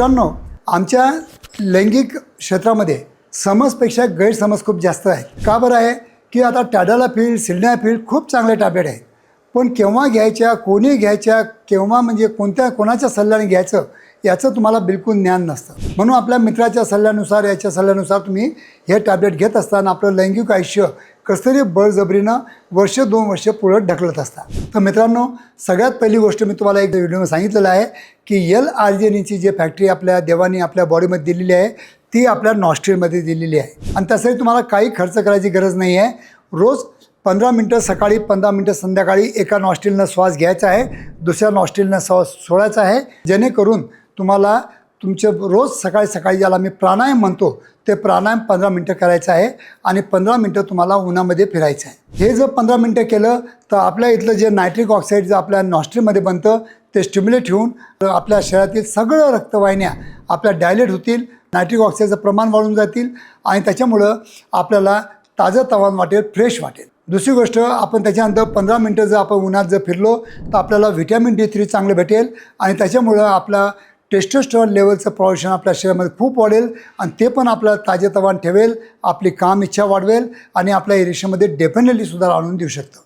मित्रांनो आमच्या लैंगिक क्षेत्रामध्ये समजपेक्षा गैरसमज खूप जास्त आहेत का बरं आहे? की आता टॅडालाफिल सिल्डॅफिल खूप चांगले टॅबलेट आहेत पण केव्हा घ्यायच्या कोणी घ्यायच्या केव्हा म्हणजे कोणत्या कोणाच्या सल्ल्याने घ्यायचं याचं तुम्हाला बिलकुल ज्ञान नसतं. म्हणून आपल्या मित्राच्या सल्ल्यानुसार याच्या सल्ल्यानुसार तुम्ही हे टॅबलेट घेत असताना आपलं लैंगिक आयुष्य कसं तरी बळजबरीनं वर्ष दोन वर्ष पुढं ढकलत असतात. तर मित्रांनो सगळ्यात पहिली गोष्ट मी तुम्हाला एक व्हिडिओमध्ये सांगितलेलं आहे की यल आर्जेनीची जी फॅक्टरी आपल्या देवानी आपल्या बॉडीमध्ये दिलेली आहे ती आपल्या नॉस्ट्रीलमध्ये दिलेली आहे. आणि तसंही तुम्हाला काही खर्च करायची गरज नाही आहे. रोज पंधरा मिनटं सकाळी पंधरा मिनटं संध्याकाळी एका नॉस्ट्रीलनं श्वास घ्यायचा आहे दुसऱ्या नॉस्ट्रीलनं श्वास सोडायचा आहे. जेणेकरून तुम्हाला तुमचे रोज सकाळी सकाळी ज्याला मी प्राणायाम म्हणतो ते प्राणायाम पंधरा मिनटं करायचं आहे आणि पंधरा मिनटं तुम्हाला उन्हामध्ये फिरायचं आहे. हे जर पंधरा मिनटं केलं तर आपल्या इथलं जे नायट्रिक ऑक्साईड जे आपल्या नॉस्ट्रीमध्ये बनतं ते स्टिम्युलेट होऊन आपल्या शरीरातील सगळं रक्तवाहिन्या आपल्या डायलेट होतील नायट्रिक ऑक्साईडचं प्रमाण वाढून जातील आणि त्याच्यामुळं आपल्याला ताजं तवान वाटेल फ्रेश वाटेल. दुसरी गोष्ट आपण त्याच्यानंतर पंधरा मिनटं जर आपण उन्हात जर फिरलो तर आपल्याला व्हिटॅमिन डी थ्री चांगलं भेटेल आणि त्याच्यामुळं आपला टेस्टोस्टेरॉन लेवलचं प्रॉडक्शन आपल्या शरीरामध्ये खूप वाढेल आणि ते पण आपल्याला ताजेतवान ठेवेल आपली काम इच्छा वाढवेल आणि आपल्या एरियामध्ये डेफिनेटली सुद्धा आणून देऊ शकतं.